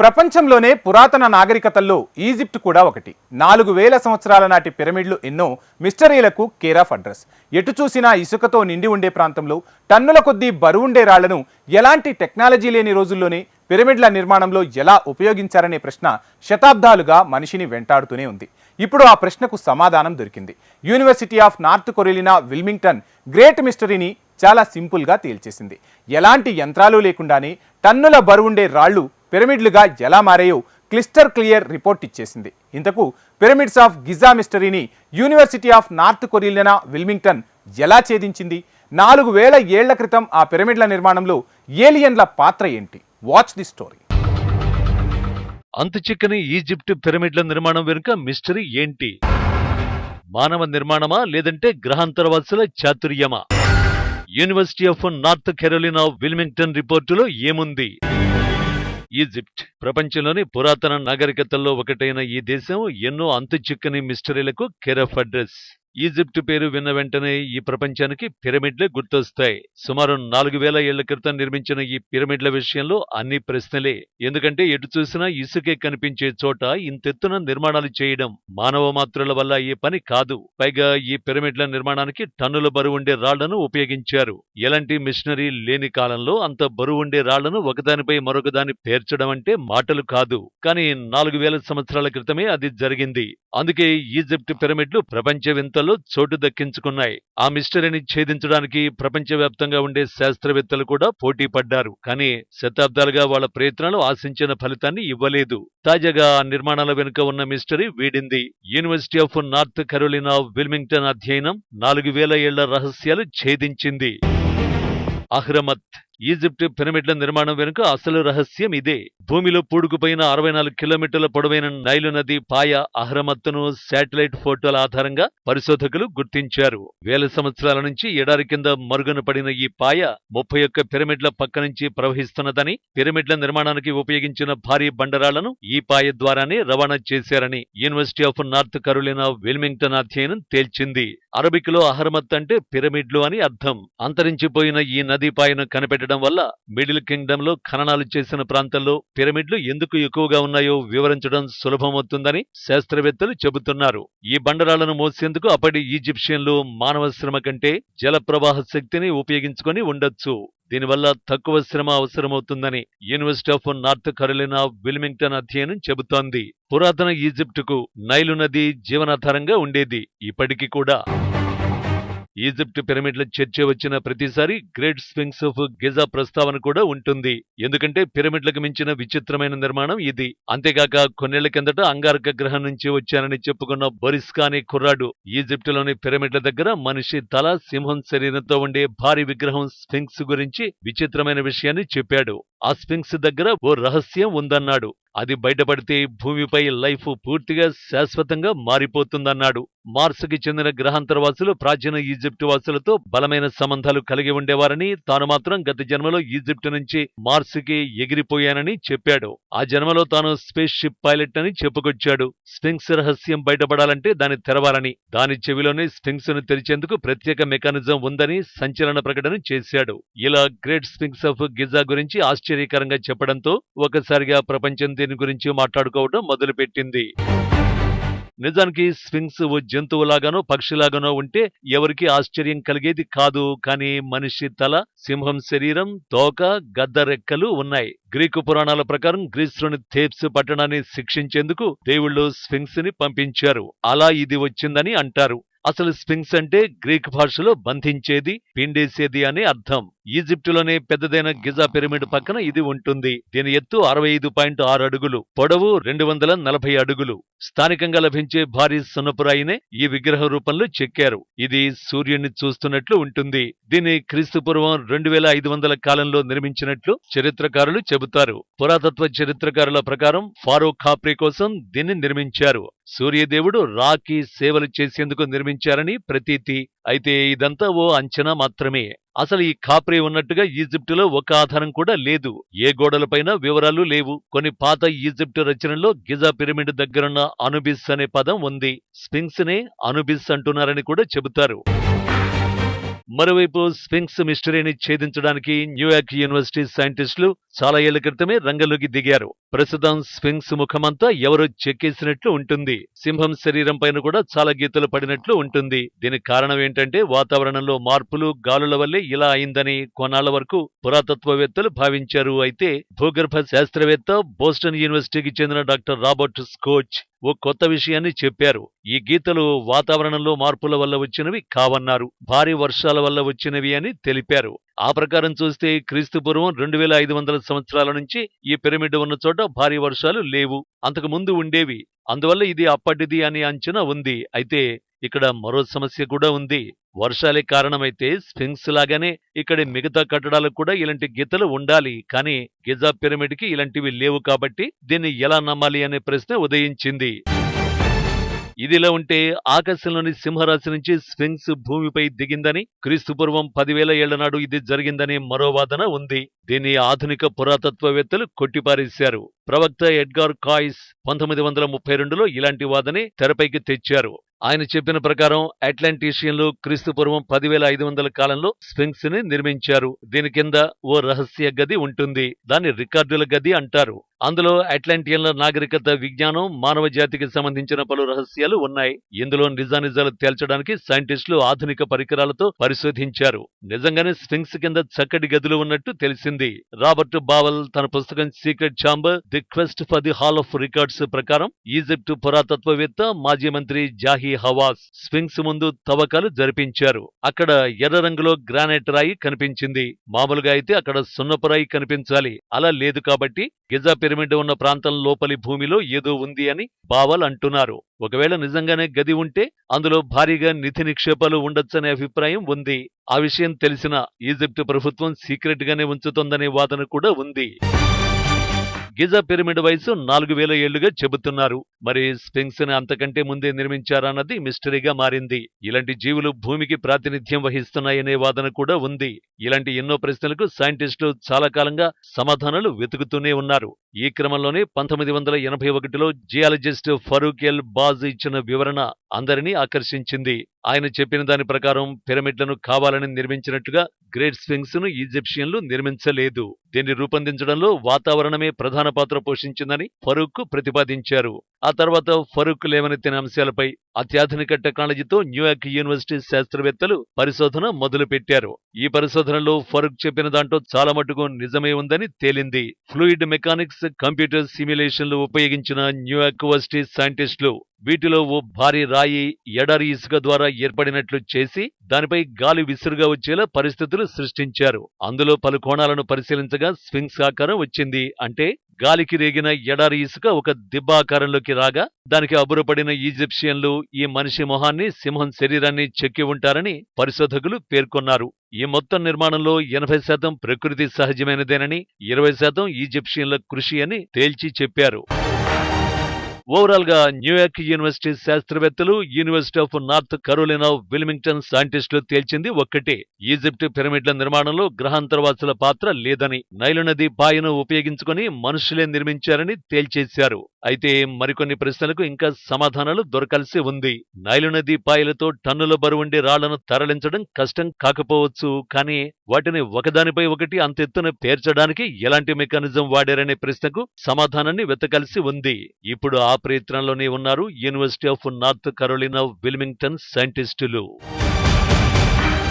ప్రపంచంలోనే పురాతన నాగరికతల్లో ఈజిప్ట్ కూడా ఒకటి. నాలుగు వేల సంవత్సరాల నాటి పిరమిడ్లు ఎన్నో మిస్టరీలకు కేర్ ఆఫ్ అడ్రస్. ఎటు చూసినా ఇసుకతో నిండి ఉండే ప్రాంతంలో టన్నుల కొద్దీ బరువుండే రాళ్ళను ఎలాంటి టెక్నాలజీ లేని రోజుల్లోనే పిరమిడ్ల నిర్మాణంలో ఎలా ఉపయోగించారనే ప్రశ్న శతాబ్దాలుగా మనిషిని వెంటాడుతూనే ఉంది. ఇప్పుడు ఆ ప్రశ్నకు సమాధానం దొరికింది. University of North Carolina Wilmington great మిస్టరీని చాలా సింపుల్గా తేల్చేసింది. ఎలాంటి యంత్రాలు లేకుండానే టన్నుల బరువుండే రాళ్ళు పిరమిడ్లుగా ఎలా మారాయో క్లిస్టర్ క్లియర్ రిపోర్ట్ ఇచ్చేసింది. ఇంతకు pyramids of Giza మిస్టరీని University of North Carolina Wilmington ఎలా ఛేదించింది? నాలుగు వేల ఏళ్ళ క్రితం ఆ పిరమిడ్ల నిర్మాణంలో ఏలియన్ల పాత్ర ఏంటి? వాచ్ ది స్టోరీ అంతు చిక్కని ఈజిప్ట్ పిరమిడ్ల నిర్మాణం వెనుక మిస్టరీ ఏంటి? మానవ నిర్మాణమా లేదంటే గ్రహాంతరవాసుల చాతుర్యమా? University of North Carolina Wilmington రిపోర్టులో ఏముంది? ఈజిప్ట్. ప్రపంచంలోని పురాతన నాగరికతల్లో ఒకటైన ఈ దేశం ఎన్నో అంతు చిక్కని మిస్టరీలకు కెరఫ్ అడ్రస్. ఈజిప్ట్ పేరు విన్న వెంటనే ఈ ప్రపంచానికి పిరమిడ్లే గుర్తొస్తాయి. సుమారు నాలుగు వేల ఏళ్ళ క్రితం నిర్మించిన ఈ పిరమిడ్ల విషయంలో అన్ని ప్రశ్నలే. ఎందుకంటే ఎటు చూసినా ఇసుకే కనిపించే చోట ఇంతెత్తున నిర్మాణాలు చేయడం మానవ మాత్రుల వల్ల ఈ పని కాదు. పైగా ఈ పిరమిడ్ల నిర్మాణానికి టన్నుల బరువుండే రాళ్ళను ఉపయోగించారు. ఎలాంటి మిషనరీ లేని కాలంలో అంత బరువుండే రాళ్ళను ఒకదానిపై మరొకదాని పేర్చడం అంటే మాటలు కాదు. కానీ నాలుగు వేల సంవత్సరాల క్రితమే అది జరిగింది. అందుకే ఈజిప్ట్ పిరమిడ్లు ప్రపంచ వింతల్లో చోటు దక్కించుకున్నాయి. ఆ మిస్టరీని ఛేదించడానికి ప్రపంచవ్యాప్తంగా ఉండే శాస్త్రవేత్తలు కూడా పోటీ పడ్డారు. కానీ శతాబ్దాలుగా వాళ్ళ ప్రయత్నాలు ఆశించిన ఫలితాన్ని ఇవ్వలేదు. తాజాగా ఆ నిర్మాణాల వెనుక ఉన్న mystery వీడింది. University of North Carolina Wilmington అధ్యయనం నాలుగు వేల ఏళ్ళ రహస్యాలు ఛేదించింది. అహ్రమత్ ఈజిప్ట్ పిరమిడ్ల నిర్మాణం వెనుక అసలు రహస్యం ఇదే. భూమిలో పూడుకుపోయిన అరవై నాలుగు కిలోమీటర్ల పొడవైన నైలు నది పాయ అహ్రమత్తును శాటిలైట్ ఫోటోల ఆధారంగా పరిశోధకులు గుర్తించారు. వేల సంవత్సరాల నుంచి ఎడారి కింద మరుగున పడిన ఈ పాయ ముప్పై ఒక్క పిరమిడ్ల పక్క నుంచి ప్రవహిస్తున్నదని పిరమిడ్ల నిర్మాణానికి ఉపయోగించిన భారీ బండరాళ్ళను ఈ పాయ ద్వారానే రవాణా చేశారని University of North Carolina Wilmington అధ్యయనం తేల్చింది. అరబిక్లో అహ్రమత్ అంటే పిరమిడ్లు అని అర్థం. అంతరించిపోయిన ఈ నదీ పాయను కనిపెట్టడం వల్ల మిడిల్ కింగ్డమ్లో ఖననాలు చేసిన ప్రాంతాల్లో పిరమిడ్లు ఎందుకు ఎక్కువగా ఉన్నాయో వివరించడం సులభమవుతుందని శాస్త్రవేత్తలు చెబుతున్నారు. ఈ బండరాలను మోసేందుకు అప్పటి ఈజిప్షియన్లు మానవ శ్రమ కంటే జల ప్రవాహ శక్తిని ఉపయోగించుకొని ఉండొచ్చు. దీనివల్ల తక్కువ శ్రమ అవసరమవుతుందని University of North Carolina Wilmington అధ్యయనం చెబుతోంది. పురాతన ఈజిప్టుకు నైలు నది జీవనాధారంగా ఉండేది. ఇప్పటికీ కూడా ఈజిప్ట్ పిరమిడ్ల చర్చ వచ్చిన ప్రతిసారి గ్రేట్ స్వింగ్స్ ఆఫ్ గిజా ప్రస్తావన కూడా ఉంటుంది. ఎందుకంటే పిరమిడ్లకు మించిన విచిత్రమైన నిర్మాణం ఇది. అంతేకాక కొన్నేళ్ళ కిందట అంగారక గ్రహం నుంచి వచ్చానని చెప్పుకున్న బొరిస్కా అనే కుర్రాడు ఈజిప్టులోని పిరమిడ్ల దగ్గర మనిషి తల సింహం శరీరంతో ఉండే భారీ విగ్రహం స్ఫింక్స్ గురించి విచిత్రమైన విషయాన్ని చెప్పాడు. ఆ స్ఫింక్స్ దగ్గర ఓ రహస్యం ఉందన్నాడు. అది బయటపడితే భూమిపై లైఫ్ పూర్తిగా శాశ్వతంగా మారిపోతుందన్నాడు. మార్స్కి చెందిన గ్రహాంతరవాసులు ప్రాచీన ఈజిప్టు వాసులతో బలమైన సంబంధాలు కలిగి ఉండేవారని తాను మాత్రం గత జన్మలో ఈజిప్టు నుంచి మార్స్కి ఎగిరిపోయానని చెప్పాడు. ఆ జన్మలో తాను స్పేస్ షిప్ పైలట్ అని చెప్పుకొచ్చాడు. స్ఫింక్స్ రహస్యం బయటపడాలంటే దాన్ని తెరవాలని దాని చెవిలోనే స్ఫింక్స్ను తెరిచేందుకు ప్రత్యేక మెకానిజం ఉందని సంచలన ప్రకటన చేశాడు. ఇలా గ్రేట్ స్ఫింక్స్ ఆఫ్ గిజా గురించి ఆశ్చర్య ఆశ్చర్యకరంగా చెప్పడంతో ఒకసారిగా ప్రపంచం దీని గురించి మాట్లాడుకోవడం మొదలుపెట్టింది. నిజానికి స్ఫింక్స్ ఓ జంతువులాగానో పక్షిలాగానో ఉంటే ఎవరికి ఆశ్చర్యం కలిగేది కాదు. కానీ మనిషి తల సింహం శరీరం తోక గద్ద రెక్కలు ఉన్నాయి. గ్రీకు పురాణాల ప్రకారం గ్రీస్లోని థేప్స్ పట్టణాన్ని శిక్షించేందుకు దేవుళ్ళు స్ఫింక్స్ని పంపించారు. అలా ఇది వచ్చిందని అంటారు. అసలు స్పింగ్స్ అంటే గ్రీక్ భాషలో బంధించేది పిండేసేది అని అర్థం. ఈజిప్టులోనే పెద్దదైన గిజా పిరమిడ్ పక్కన ఇది ఉంటుంది. దీని ఎత్తు అరవై ఐదు పాయింట్ ఆరు అడుగులు పొడవు రెండు వందల నలభై అడుగులు. స్థానికంగా లభించే భారీ సున్నపురాయినే ఈ విగ్రహ రూపంలో చెక్కారు. ఇది సూర్యుడిని చూస్తున్నట్లు ఉంటుంది. దీన్ని క్రీస్తుపూర్వం రెండు వేల ఐదు వందల కాలంలో నిర్మించినట్లు చరిత్రకారులు చెబుతారు. పురాతత్వ చరిత్రకారుల ప్రకారం ఫారో ఖాప్రీ కోసం దీన్ని నిర్మించారు. సూర్యదేవుడు రాకి సేవలు చేసేందుకు నిర్మించారని ప్రతీతి. అయితే ఇదంతా ఓ అంచనా మాత్రమే. అసలు ఈ ఖాప్రీ ఉన్నట్టుగా ఈజిప్టులో ఒక ఆధారం కూడా లేదు. ఏ గోడలపైన వివరాలు లేవు. కొన్ని పాత ఈజిప్టు రచనల్లో గిజా పిరమిడ్ దగ్గరున్న అనుబిస్ అనే పదం ఉంది. స్పింగ్స్ నే అనుబిస్ అంటున్నారని కూడా చెబుతారు. మరోవైపు స్ఫింక్స్ మిస్టరీని ఛేదించడానికి న్యూయార్క్ యూనివర్సిటీ సైంటిస్టులు చాలా ఏళ్ళ క్రితమే రంగంలోకి దిగారు. ప్రస్తుతం స్ఫింక్స్ ముఖమంతా ఎవరో చెక్కేసినట్లు ఉంటుంది. సింహం శరీరం పైన కూడా చాలా గీతలు పడినట్లు ఉంటుంది. దీనికి కారణం ఏంటంటే వాతావరణంలో మార్పులు గాలుల వల్లే ఇలా అయిందని కొన్నాళ్ళ వరకు పురాతత్వవేత్తలు భావించారు. అయితే భూగర్భ శాస్త్రవేత్త బోస్టన్ యూనివర్సిటీకి చెందిన డాక్టర్ రాబర్ట్ స్కోచ్ ఓ కొత్త విషయాన్ని చెప్పారు. ఈ గీతలు వాతావరణంలో మార్పుల వల్ల వచ్చినవి కావన్నారు. భారీ వర్షాల వల్ల వచ్చినవి అని తెలిపారు. ఆ ప్రకారం చూస్తే క్రీస్తుపూర్వం రెండు వేల ఐదు వందల సంవత్సరాల నుంచి ఈ పిరమిడ్ ఉన్న చోట భారీ వర్షాలు లేవు. అంతకు ముందు ఉండేవి. అందువల్ల ఇది అప్పటిది అని అంచనా ఉంది. అయితే ఇక్కడ మరో సమస్య కూడా ఉంది. వర్షాలే కారణమైతే స్ఫింక్స్ లాగానే ఇక్కడ మిగతా కట్టడాలకు కూడా ఇలాంటి గీతలు ఉండాలి. కానీ గిజా పిరమిడ్కి ఇలాంటివి లేవు కాబట్టి దీన్ని ఎలా నమ్మాలి అనే ప్రశ్న ఉదయించింది. ఇదిలా ఉంటే ఆకాశంలోని సింహరాశి నుంచి స్ఫింక్స్ భూమిపై దిగిందని క్రీస్తుపూర్వం పదివేల ఏళ్ళ నాడు ఇది జరిగిందనే మరో వాదన ఉంది. దీన్ని ఆధునిక పురాతత్వవేత్తలు కొట్టిపారేశారు. ప్రవక్త ఎడ్గార్ కాయిస్ పంతొమ్మిది వందల ముప్పై రెండులో ఇలాంటి వాదనే తెరపైకి తెచ్చారు. ఆయన చెప్పిన ప్రకారం అట్లాంటీషియన్లు క్రీస్తుపూర్వం పదివేల ఐదు వందల కాలంలో స్ఫింక్స్ని నిర్మించారు. దీని కింద ఓ రహస్య గది ఉంటుంది. దాన్ని రికార్డుల గది అంటారు. అందులో అట్లాంటియన్ల నాగరికత విజ్ఞానం మానవ జాతికి సంబంధించిన పలు రహస్యాలు ఉన్నాయి. ఇందులో నిజానిజాలు తేల్చడానికి సైంటిస్టులు ఆధునిక పరికరాలతో పరిశోధించారు. నిజంగానే స్ఫింక్స్ కింద చక్కటి గదులు ఉన్నట్టు తెలిసింది. రాబర్ట్ బావల్ తన పుస్తకం secret chamber the quest for the hall of records ప్రకారం ఈజిప్టు పురాతత్వవేత్త మాజీ మంత్రి జాహీ హవాస్ స్వింగ్స్ ముందు తవ్వకాలు జరిపించారు. అక్కడ ఎర్ర రంగులో గ్రానైట్ రాయి కనిపించింది. మామూలుగా అయితే అక్కడ సున్నపు రాయి కనిపించాలి. అలా లేదు కాబట్టి గిజా పిరమిడ్ ఉన్న ప్రాంతం లోపలి భూమిలో ఏదో ఉంది అని బావల్ అంటున్నారు. ఒకవేళ నిజంగానే గది ఉంటే అందులో భారీగా నిధి నిక్షేపాలు ఉండొచ్చనే అభిప్రాయం ఉంది. ఆ విషయం తెలిసిన ఈజిప్ట్ ప్రభుత్వం సీక్రెట్ గానే ఉంచుతోందనే వాదన కూడా ఉంది. గిజా పిరమిడ్ వయసు నాలుగు వేల ఏళ్ళుగా చెబుతున్నారు. మరి స్పింగ్స్ని అంతకంటే ముందే నిర్మించారన్నది మిస్టరీగా మారింది. ఇలాంటి జీవులు భూమికి ప్రాతినిధ్యం వహిస్తున్నాయనే వాదన కూడా ఉంది. ఇలాంటి ఎన్నో ప్రశ్నలకు సైంటిస్టులు చాలా కాలంగా సమాధానాలు వెతుకుతూనే ఉన్నారు. ఈ క్రమంలోనే పంతొమ్మిది వందల ఎనభై ఒకటిలో జియాలజిస్ట్ ఫరూక్ ఎల్ బాజ్ ఇచ్చిన వివరణ అందరినీ ఆకర్షించింది. ఆయన చెప్పిన దాని ప్రకారం పిరమిడ్లను కావాలని నిర్మించినట్టుగా గ్రేట్ స్వింగ్స్ను ఈజిప్షియన్లు నిర్మించలేదు. దీన్ని రూపొందించడంలో వాతావరణమే ప్రధాన పాత్ర పోషించిందని ఫరూక్ ప్రతిపాదించారు. ఆ తర్వాత ఫరూక్ లేవనెత్తిన అంశాలపై అత్యాధునిక టెక్నాలజీతో న్యూయార్క్ యూనివర్సిటీ శాస్త్రవేత్తలు పరిశోధన మొదలుపెట్టారు. ఈ పరిశోధనలో ఫరూక్ చెప్పిన దాంట్లో చాలా మటుకు నిజమే ఉందని తేలింది. ఫ్లూయిడ్ మెకానిక్స్ కంప్యూటర్ సిమ్యులేషన్లు ఉపయోగించిన న్యూయార్క్ యూనివర్సిటీ సైంటిస్టులు వీటిలో ఓ భారీ రాయి ఎడారి ఇసుక ద్వారా ఏర్పడినట్లు చేసి దానిపై గాలి విసురుగా వచ్చేలా పరిస్థితులు సృష్టించారు. అందులో పలు కోణాలను పరిశీలించగా స్వింగ్స్ ఆకారం వచ్చింది. అంటే గాలికి రేగిన ఎడారి ఇసుక ఒక దిబ్బాకారంలోకి రాగా దానికి అబురపడిన ఈజిప్షియన్లు ఈ మనిషి మొహాన్ని సింహం శరీరాన్ని చెక్కి ఉంటారని పరిశోధకులు పేర్కొన్నారు. ఈ మొత్తం నిర్మాణంలో ఎనభై శాతం ప్రకృతి సహజమైనదేనని ఇరవై శాతం ఈజిప్షియన్ల కృషి అని తేల్చి చెప్పారు. ఓవరాల్గా న్యూయార్క్ యూనివర్సిటీ శాస్త్రవేత్తలు university of North Carolina Wilmington సైంటిస్టులు తేల్చింది ఒక్కటే. ఈజిప్ట్ పిరమిడ్ల నిర్మాణంలో గ్రహాంతరవాసుల పాత్ర లేదని నైలు నది పాయను ఉపయోగించుకుని మనుషులే నిర్మించారని తేల్చేశారు. అయితే మరికొన్ని ప్రశ్నలకు ఇంకా సమాధానాలు దొరకాల్సి ఉంది. నైలు నది పాయలతో టన్నుల బరువుండే రాళ్ళను తరలించడం కష్టం కాకపోవచ్చు కానీ వాటిని ఒకదానిపై ఒకటి అంతెత్తున పేర్చడానికి ఎలాంటి మెకానిజం వాడారనే ప్రశ్నకు సమాధానాన్ని వెతకాల్సి ఉంది. ఇప్పుడు ఆ ప్రయత్నంలోనే ఉన్నారు University of North Carolina Wilmington సైంటిస్టులు.